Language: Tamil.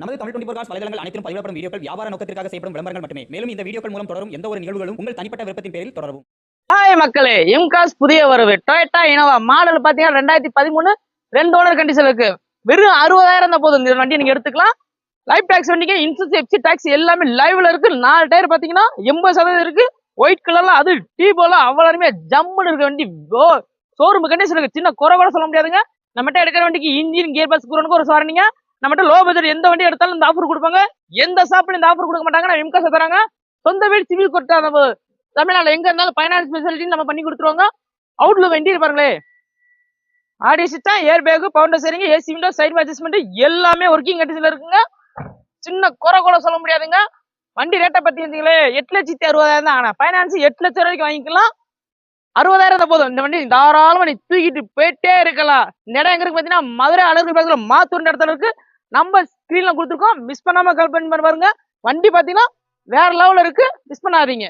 நமது தமிழ் டுவெண்டி ஃபோர் காஸ் வலைதளங்கள் அனைத்தும் பதிவிடப்படும் வீடியோக்கள் வியாபார நோக்கத்திற்காக செய்யப்படும் விளம்பரங்கள் மட்டுமே. மேலும் இந்த வீடியோக்கள் மூலம் தொடரும் எந்த ஒரு நிகழ்வுகளும் உங்கள் தனிப்பட்ட விருப்பத்தின் பேரில் தொடரவும். ஹாய் மக்களே எம்காஸ் புதிய வரவு. டொயட்டா இனோவா மாடல் பாத்தீங்கன்னா ரெண்டாயிரத்தி பதிமூணு ரெண்டு ஓனர் கண்டிஷன் இருக்கு. வெறும் அறுபதாயிரம் தான் போதும். இந்த வண்டி நீங்க எடுத்துக்கலாம். லைஃப் டாக்ஸ் வண்டிக்கு இன்சூரன்ஸ் எஃப்சி டாக்ஸ் எல்லாமே லைவ்ல இருக்கு. நாலு டயர் பாத்தீங்கன்னா எண்பது சதவீதம் இருக்கு. ஒயிட் கலர்ல அது டீ போல அருமையா ஜம்முன்னு இருக்க வண்டி. ஷோரூம் கண்டிஷன் இருக்கு. சின்ன குறை கூட சொல்ல முடியாதுங்க. நம்மகிட்ட எடுக்கிற வண்டிக்கு இன்ஜின் கியர் பாக்ஸ் குரோனுக்கு ஒரு சாரணிங்க. நம்மகிட்ட லோ பட்ஜெட் எந்த வண்டி எடுத்தாலும் இந்த ஆஃபர் கொடுப்பாங்க. எந்த ஷாப்ல இந்த ஆஃபர் கொடுக்க மாட்டாங்க. நம்ம இம்காஸ் தராங்க. சொந்த வீடு சிவில் கொட்டா நம்ம தமிழ்நாடு எங்க இருந்தாலும் ஃபைனான்ஸ் ஃபெசிலிட்டி நம்ம பண்ணி கொடுத்துருவாங்க. அவுட்ல வண்டி பாருங்களே. ஆடி சிஸ்டம் ஏர் பேக் பவுண்டர் சரிங்க ஏசி விண்டோ சைட் அட்ஜஸ்ட்மெண்ட் எல்லாமே ஒர்க்கிங் கண்டிஷன்ல இருக்குங்க. சின்ன குறை கூட சொல்ல முடியாதுங்க. வண்டி ரேட்டை பத்தி இருந்தீங்களே எட்டு லட்சத்தி அறுபதாயிரம் தான். ஆனா ஃபைனான்ஸ் எட்டு லட்சம் வரைக்கும் வாங்கிக்கலாம். அறுபதாயிரம் தான் போதும். இந்த வண்டி தாராளமா நீ தூக்கிட்டு போயிட்டே இருக்கலாம். இந்த இடம் எங்க இருக்கு பாத்தீங்கன்னா மதுரை அழகு பக்கத்தில் மாத்தூர் இடத்துல இருக்கு. நம்ம ஸ்க்ரீனில் கொடுத்துருக்கோம். மிஸ் பண்ணாம கால் பண்ணி பாருங்க. வண்டி பாத்தீங்கன்னா வேற லெவலில் இருக்கு. மிஸ் பண்ணாதீங்க.